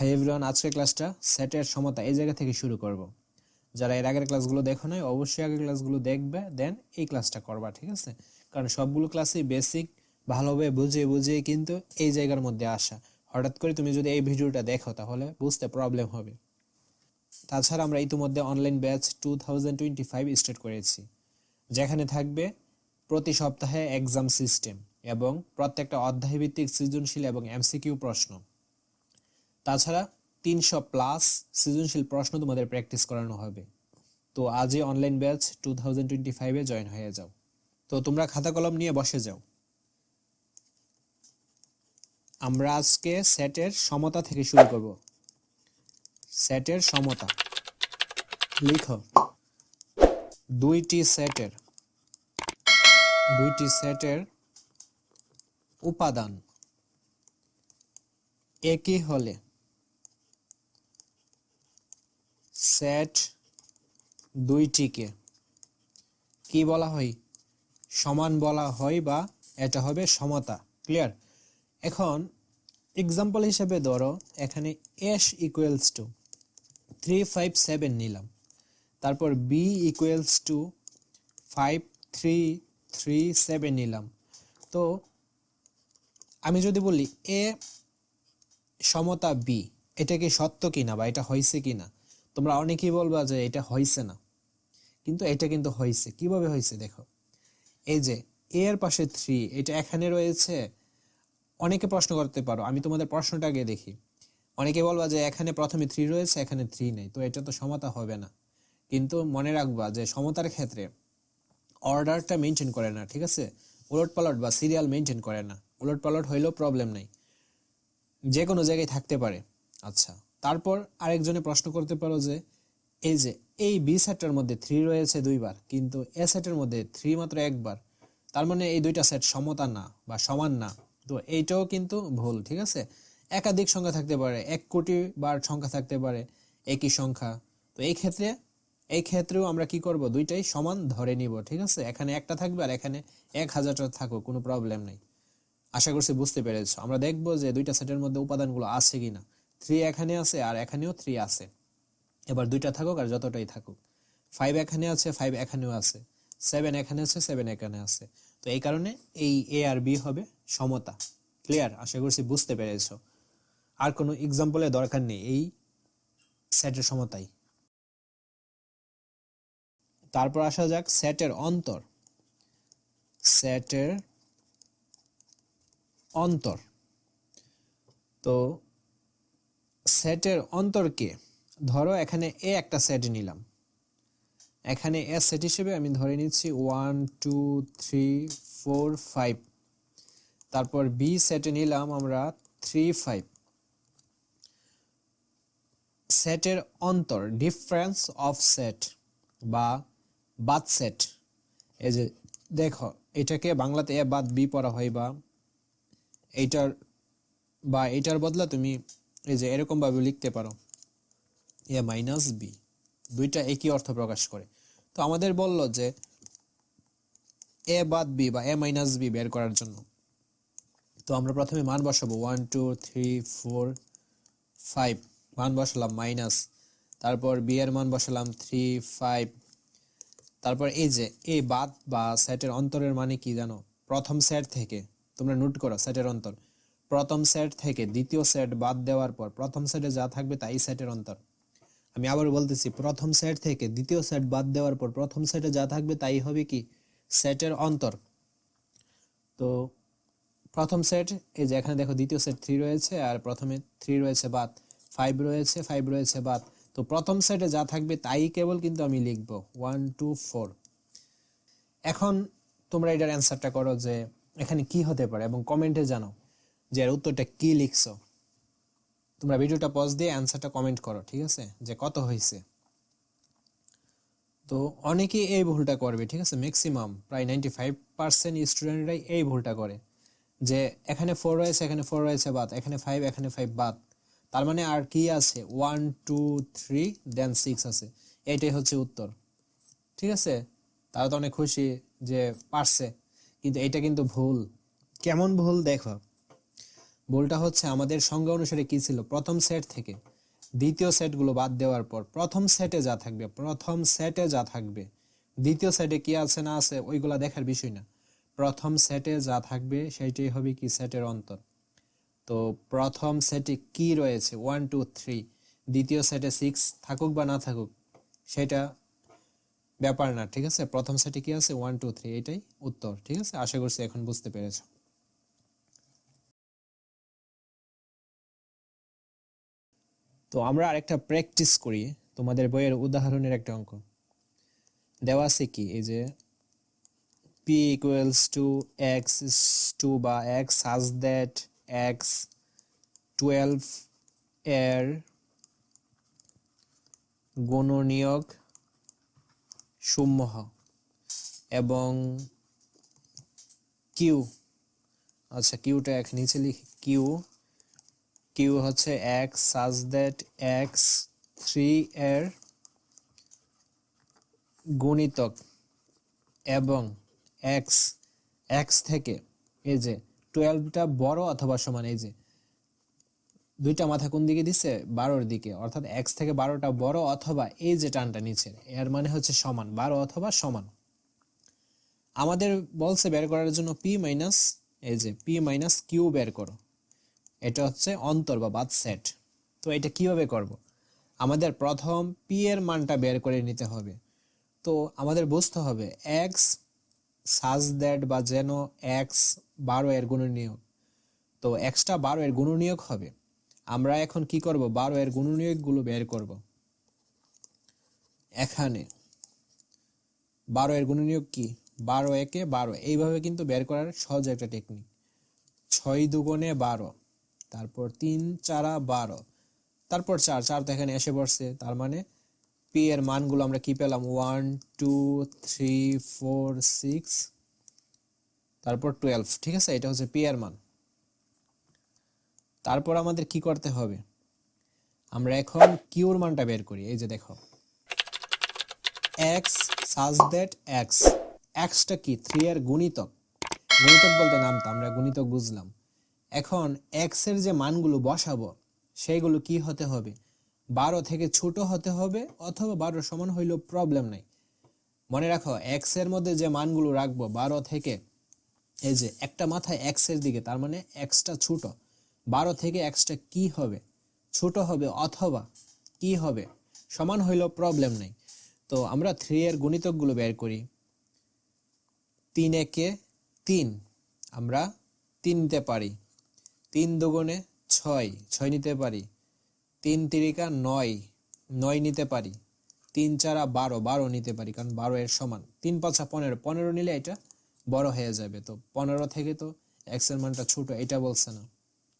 Hi everyone আজকের ক্লাসটা সেটের সমতা এই জায়গা থেকে শুরু করব। যারা এর আগের ক্লাসগুলো দেখো নাই, অবশ্যই আগের ক্লাসগুলো দেখবে দেন এই ক্লাসটা করবা, ঠিক আছে? কারণ সবগুলো ক্লাসই বেসিক ভালোভাবে বুঝিয়ে বুঝিয়ে কিন্তু এই জায়গার মধ্যে আসা। হঠাৎ করে তুমি যদি এই ভিডিওটা দেখো, তাহলে বুঝতে প্রবলেম হবে। তাছাড়া আমরা ইতিমধ্যে online batch two thousand twenty five start করেছি। যেখানে থাকবে প্রতি সপ্তাহে এক্সাম সিস্টেম এবং প্রত্যেকটা অধ্যায়ভিত্তিক সৃজনশীল এবং এমসিকিউ প্রশ্ন। তাছাড়া তিনশো প্লাস সৃজনশীল প্রশ্ন তোমাদের প্র্যাকটিস করানো হবে। তো আজই online batch two thousand twenty ফাইভে জয়েন হয়ে যাও। তো তোমরা খাতা কলম নিয়ে বসে যাও। আমরা আজকে সেটের সমতা থেকে শুরু করব। সেটের সমতা। লিখো। দুইটি সেটের দুইটি সেটের উপাদান। একই হলে সেট দুইটিকে কি বলা হয়? সমান বলা হয় বা এটা হবে সমতা। ক্লিয়ার এখন এক্সাম্পল হিসেবে ধরো, এখানে S equals to three five seven নিলাম। তারপর B equals to five three three seven নিলাম। তো আমি যদি বলি এ সমতা বি এটা কি সত্য কিনা বা এটা হয়েছে কিনা? তোমরা অনেকেই বলবা যে এটা হয়েছে না। কিন্তু এটা কিন্তু হয়েছে কীভাবে হয়েছে দেখো? এই যে এ এর পাশে থ্রি এটা এখানে রয়েছে। অনেকে প্রশ্ন করতে পারো, আমি তোমাদের প্রশ্নটা আগে দেখি। অনেকে বলবা যে এখানে প্রথমে থ্রি রয়েছে, এখানে থ্রি নেই। তো এটা তো সমতা হবে না। কিন্তু মনে রাখবা যে সমতার ক্ষেত্রে অর্ডারটা মেনটেন করে না, ঠিক আছে? উলট পালট বা সিরিয়াল মেনটেন করে না। উলট পালট হইলেও প্রবলেম নাই। যে কোনো জায়গায় থাকতে পারে। আচ্ছা। তারপর আরেকজনে প্রশ্ন করতে পারো যে, এই যে, এই বি সেটটার মধ্যে থ্রি রয়েছে দুইবার, কিন্তু এ সেটের মধ্যে থ্রি মাত্র একবার, তার মানে এই দুইটা সেট সমতা না বা সমান না। তো এইটাও কিন্তু ভুল, ঠিক আছে? একাধিক সংখ্যা থাকতে পারে, এক কোটি বার সংখ্যা থাকতে পারে, একই সংখ্যা। তো এই ক্ষেত্রে, এই ক্ষেত্রেও আমরা কি করব? দুইটাই সমান ধরে নিব, ঠিক আছে? এখানে একটা থাকবে আর এখানে এক হাজারটা থাকো কোনো প্রবলেম নেই। আশা করছি বুঝতে পেরেছ। আমরা দেখব যে দুইটা সেটের মধ্যে উপাদানগুলো আছে কিনা। থ্রি এখানে আছে আর এখানেও থ্রি আছে। এবার দুইটা থাকুক আর যতটাই থাকুক। ফাইভ এখানে আছে ফাইভ এখানেও আছে। সেভেন এখানে আছে সেভেন এখানে আছে। তো এই কারণে এই এ আর বি হবে সমতা। ক্লিয়ার আশা করছি বুঝতে পেরেছ। আর কোনো এক্সাম্পলের দরকার নেই। এই সেটের সমতাই। তারপর আসা যাক সেটের অন্তর। সেটের অন্তর। তো সেটের অন্তরকে, ধরো এখানে এ একটা সেট নিলাম। এখানে এ সেট হিসেবে আমি ধরে নিচ্ছি one, two, three, four, five. তারপর বি সেটে নিলাম আমরা থ্রি, ফাইভ। সেটের অন্তর, ডিফারেন্স অফ সেট বা বাদ সেট। এই যে দেখো, এটাকে বাংলাতে এ বাদ বি পড়া হয় বা এইটার বা এইটার বদলা তুমি এই যে এরকম ভাবে লিখতে পারো। এ মাইনাস বি দুইটা একই অর্থ প্রকাশ করে। তো আমাদের বলল যে এ বাদ বি বা এ মাইনাস বি বের করার জন্য। তো আমরা প্রথমে মান বসাবো। One two three four five মান বসালাম মাইনাস তারপর বি এর মান বসালাম থ্রি ফাইভ তারপর এই যে এই বাদ বা সেটের অন্তরের মানে কি জানো? প্রথম সেট থেকে। তোমরা নোট করো সেটের অন্তর। প্রথম সেট থেকে দ্বিতীয় সেট বাদ দেওয়ার পর প্রথম সেটে যা থাকবে তাই সেটের অন্তর। আমি আবার বলতেছি, প্রথম সেট থেকে দ্বিতীয় সেট বাদ দেওয়ার পর প্রথম সেটে যা থাকবে তাই হবে কি? সেটের অন্তর। তো প্রথম সেট এই যে এখানে দেখো দ্বিতীয় সেট থ্রি রয়েছে আর প্রথমে থ্রি রয়েছে বাদ। ফাইভ রয়েছে ফাইভ রয়েছে বাদ। তো প্রথম সেটে যা থাকবে তাই কেবল কিন্তু আমি লিখব ওয়ান টু ফোর এখন তোমরা এটার অ্যান্সারটা করো যে এখানে কি হতে পারে এবং কমেন্টে জানাও। যে এর উত্তরটা কি লিখছো? তোমরা ভিডিওটা পজ দিয়ে অ্যান্সারটা কমেন্ট করো, ঠিক আছে? যে কত হয়েছে তো অনেকেই এই ভুলটা করবে, ঠিক আছে? ম্যাক্সিমাম প্রায় নাইনটি ফাইভ পার্সেন্ট স্টুডেন্টরাই এই ভুলটা করে। যে এখানে ফোর রয়েছে, এখানে ফোর রয়েছে বাদ, এখানে ফাইভ এখানে ফাইভ বাদ। তার মানে আর কি আছে? One two three then six আছে। এইটাই হচ্ছে উত্তর। ঠিক আছে? তারা তো অনেক খুশি যে পারছে, কিন্তু এটা কিন্তু ভুল। কেমন ভুল দেখো? ভুলটা হচ্ছে আমাদের সংজ্ঞা অনুসারে কি ছিল? প্রথম সেট থেকে। দ্বিতীয় সেটগুলো বাদ দেওয়ার পর প্রথম সেটে যা থাকবে, প্রথম সেটে যা থাকবে। দ্বিতীয় সেটে কি আছে না আছে ওইগুলা দেখার বিষয় না। প্রথম সেটে যা থাকবে সেইটাই হবে কি সেটের অন্তর। তো প্রথম সেটে কি রয়েছে? ওয়ান টু থ্রি দ্বিতীয় সেটে সিক্স থাকুক বা না থাকুক, সেটা ব্যাপার না, ঠিক আছে? প্রথম সেটে কি আছে? ওয়ান টু থ্রি এটাই উত্তর, ঠিক আছে? আশা করছি এখন বুঝতে পেরেছ। তো আমরা আরেকটা প্র্যাকটিস করি, তোমাদের বইয়ের উদাহরণের একটা অঙ্ক। দেওয়া আছে কি? এই যে P equals to X two বা X such that X twelve এর গণনীয়ক সমূহ এবং কিউ আচ্ছা কিউটা এক নিচে লিখি কিউ কিউ হচ্ছে X such that X three এর গুণিতক এবং এক্স এক্স থেকে এই যে টুয়েলভটা বড় অথবা সমান, এই যে দুইটা মাথা কোন দিকে দিছে? বারোর দিকে। অর্থাৎ এক্স থেকে বারোটা বড় অথবা এই যে টানটা নিচে এর মানে হচ্ছে সমান, বারো অথবা সমান। আমাদের বলছে বের করার জন্য পি মাইনাস এই যে পি মাইনাস কিউ বের করো। এটা হচ্ছে অন্তর বা বাদ সেট তো এটা কীভাবে করব? আমাদের প্রথম পি এর মানটা বের করে নিতে হবে। তো আমাদের বুঝতে হবে এক্স সাজ দ্যাট বা যেন এক্স বারো এর গুণনীয়ক। তো এক্সটা বারো এর গুণনীয়ক হবে। আমরা এখন কি করব? বারো এর গুণনীয়কগুলো বের করব। এখানে বারো এর গুণনীয়ক কি? বারো একে বারো। এইভাবে কিন্তু বের করার সহজ একটা টেকনিক ছয় দুগুণে বারো। তারপর তিন, চারা বারো। তারপর চার চার তো এখানে এসে পড়ছে। তার মানে পি এর মানগুলো আমরা কি পেলাম? One two three four six তারপর টুয়েলভ ঠিক আছে? এটা হচ্ছে পি এর মান। তারপর আমাদের কি করতে হবে? আমরা এখন কিউর মানটা বের করি। এই যে দেখো। এক্স সাজ দ্যাট এক্স এক্সটা কি? থ্রি এর গুণিতক। গুণিতক বলতে নামতো আমরা গুণিতক বুঝলাম। এখন এক্সের যে মানগুলো বসাবো, সেইগুলো কি হতে হবে? বারো থেকে ছোট হতে হবে অথবা বারো সমান হইলেও প্রবলেম নাই। মনে রাখো এক্সের মধ্যে যে মানগুলো রাখব, বারো থেকে এই যে একটা মাথায় এক্সের দিকে, তার মানে এক্সটা ছোট। বারো থেকে এক্সটা কি হবে? ছোট হবে অথবা কি হবে? সমান হইলেও প্রবলেম নেই। তো আমরা থ্রি এর গুণিতকগুলো বের করি। তিন একে তিন, আমরা তিন নিতে পারি। তিন দুগুণে ছয় ছয় নিতে পারি। তিন তিরিকা নয় নয় নিতে পারি। তিন চারা বারো বারো নিতে পারি, কারণ বারো এর সমান। তিন পাঁচা পনেরো পনেরো নিলে এটা বড় হয়ে যাবে। তো পনেরো থেকে তো এক্সের মানটা ছোট, এটা বলছে না।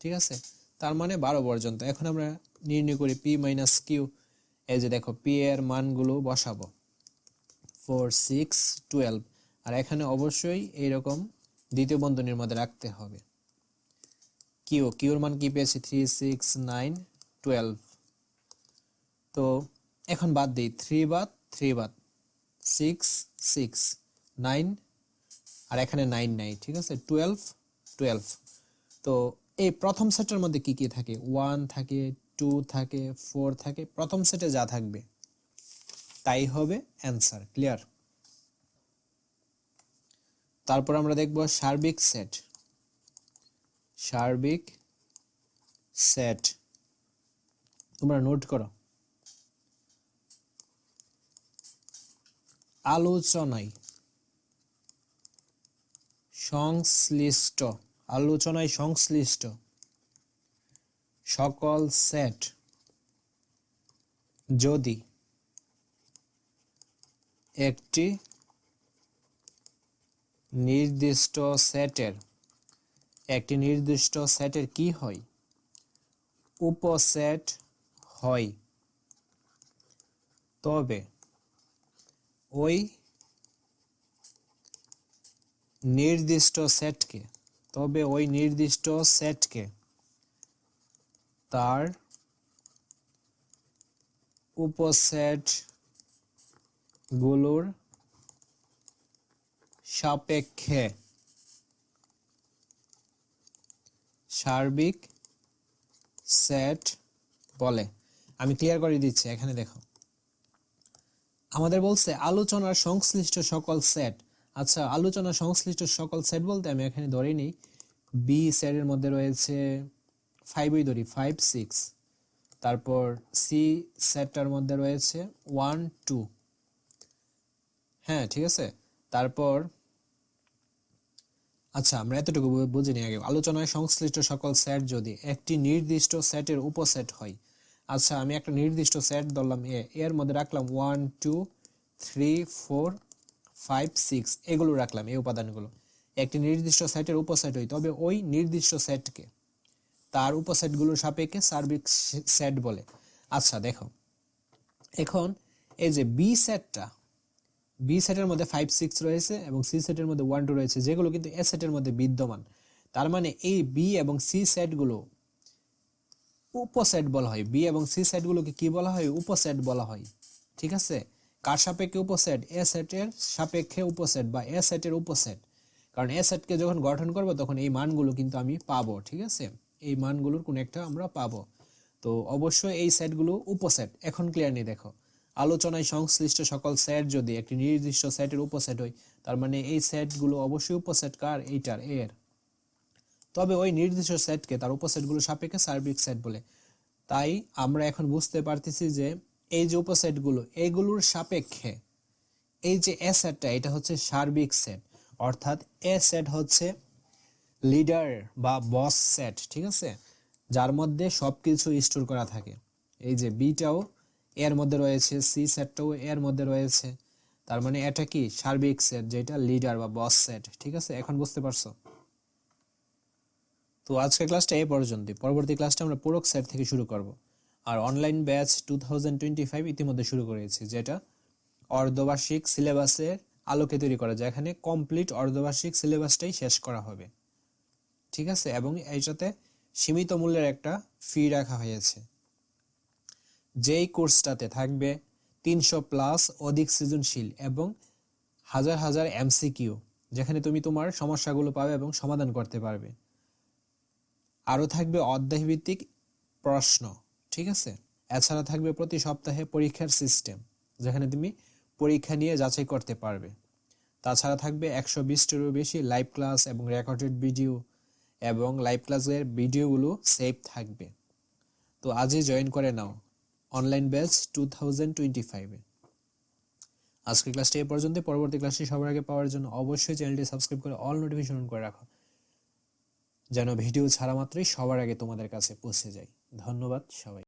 ঠিক আছে? তার মানে বারো পর্যন্ত। এখন আমরা নির্ণয় করি পি মাইনাস কিউ এই যে দেখো পি এর মানগুলো বসাবো। ফোর সিক্স টুয়েলভ আর এখানে অবশ্যই এইরকম দ্বিতীয় বন্ধনীর মধ্যে রাখতে হবে। কিউ, কিউর মান কি পেয়েছি? থ্রি সিক্স নাইন টুয়েলভ তো এখন বাদ দিই। থ্রি বাদ থ্রি বাদ। সিক্স সিক্স নাইন আর এখানে নাইন নাই, ঠিক আছে? টুয়েলভ টুয়েলভ তো এই প্রথম সেটের মধ্যে কি কি থাকে? ওয়ান থাকে টু থাকে ফোর থাকে। প্রথম সেটে যা থাকবে, তাই হবে অ্যান্সার ক্লিয়ার তারপর আমরা দেখব সার্বিক সেট। সার্বিক সেট। তোমরা নোট করো। আলোচনায় সংশ্লিষ্ট আলোচনায় সংশ্লিষ্ট সকল সেট যদি একটি নির্দিষ্ট সেটের একটি নির্দিষ্ট সেটের কি হয়? উপসেট হয়। তবে, ওই নির্দিষ্ট সেটকে, তবে ওই নির্দিষ্ট সেটকে তার উপসেটগুলোর সাপেক্ষে সার্বিক সেট বলে। আমি ক্লিয়ার করে দিচ্ছি, এখানে দেখো। আমাদের বলছে, আলোচনার সংশ্লিষ্ট সকল সেট। আচ্ছা আলোচনা সংশ্লিষ্ট সকল সেট বলতে আমি এখানে ধরে নিই বি সেটের মধ্যে রয়েছে ফাইভই ধরি ফাইভ সিক্স তারপর সি সেটটার মধ্যে রয়েছে ওয়ান টু হ্যাঁ ঠিক আছে? তারপর আচ্ছা আমরা এতটুকু বুঝে আগে। আলোচনায় সংশ্লিষ্ট সকল সেট যদি একটি নির্দিষ্ট সেটের উপসেট হয় আচ্ছা আমি একটা নির্দিষ্ট সেট ধরলাম এ, এর মধ্যে রাখলাম one two three four five six এগুলো রাখলাম, এই উপাদানগুলো। একটি নির্দিষ্ট সেটের উপসেট হয়, তবে ওই নির্দিষ্ট সেটকে, তার উপসেটগুলোর সাপেক্ষে সার্বিক সেট বলে। আচ্ছা দেখো, এখন এই যে বি সেটটা বি সেটের মধ্যে ফাইভ সিক্স রয়েছে এবং সি সেটের মধ্যে ওয়ান টু রয়েছে, যেগুলো কিন্তু এ সেটের মধ্যে বিদ্যমান। তার মানে এই বি এবং সি সেটগুলো উপসেট বলা হয়। বি এবং সি সেটগুলোকে কি বলা হয়? উপসেট বলা হয়। ঠিক আছে? কার সাপেক্ষে উপসেট এ সেটের সাপেক্ষে উপসেট বা এ সেটের উপসেট কারণ এ সেটকে যখন গঠন করব, তখন এই মানগুলো কিন্তু আমি পাবো, ঠিক আছে? এই মানগুলোর কোন একটা আমরা পাবো। তো অবশ্যই এই সেটগুলো উপসেট এখন ক্লিয়ার নেই, দেখো। আলোচনায় সংশ্লিষ্ট সকল সেট যদি একটি নির্দিষ্ট সেটের উপসেট হয়, তার মানে এই সেটগুলো অবশ্যই উপসেট কার? এইটার, এর। তবে ওই নির্দিষ্ট সেটকে তার উপসেটগুলো সাপেক্ষে সার্বিক সেট বলে। তাই আমরা এখন বুঝতে পারতেছি যে এই যে উপসেটগুলো এইগুলোর সাপেক্ষে এই যে এ সেটটা, এটা হচ্ছে সার্বিক সেট। অর্থাৎ এ সেট হচ্ছে লিডার বা বস সেট, ঠিক আছে? যার মধ্যে সব কিছু স্টোর করা থাকে। এই যে বিটাও এর মধ্যে রয়েছে সি সেটটাও এর মধ্যে রয়েছে, তার মানে এটা কি? সার্বিক সেট যেটা লিডার বা বস সেট ঠিক আছে? এখন বুঝতে পারছ? তো আজকের ক্লাসটা এই পর্যন্তই। পরবর্তী ক্লাসটা আমরা পুরক সেট থেকে শুরু করব। আর অনলাইন ব্যাচ টু ইতিমধ্যে শুরু করেছি, যেটা অর্ধবার্ষিক সিলেবাসের আলোকে তৈরি করা যায়। এখানে কমপ্লিট অর্ধবার্ষিক সিলেবাসটাই শেষ করা হবে। ঠিক আছে? এবং এইটাতে সীমিত মূল্যের একটা ফি রাখা হয়েছে। যেই কোর্সটাতে থাকবে, তিনশো প্লাস অধিক সৃজনশীল এবং হাজার হাজার এমসিকিউ, যেখানে তুমি তোমার সমস্যাগুলো পাবে এবং সমাধান করতে পারবে। আরও থাকবে অধ্যায়ভিত্তিক প্রশ্ন, ঠিক আছে? এছাড়া থাকবে প্রতি সপ্তাহে পরীক্ষার সিস্টেম, যেখানে তুমি পরীক্ষা নিয়ে যাচাই করতে পারবে। তাছাড়া থাকবে একশো বিশটিরও বেশি লাইভ ক্লাস এবং রেকর্ডেড ভিডিও এবং লাইভ ক্লাসের ভিডিওগুলো সেভ থাকবে। তো আজই জয়েন করে নাও। Online batch two thousand twenty ফাইভে আজকের ক্লাসটি এ পর্যন্ত পরবর্তী ক্লাসটি সবার আগে পাওয়ার জন্য অবশ্যই চ্যানেলটি সাবস্ক্রাইব করে অল নোটিফিকেশন অন করে রাখো। যেন ভিডিও ছাড়া মাত্রই সবার আগে তোমাদের কাছে পৌঁছে যায়। ধন্যবাদ সবাই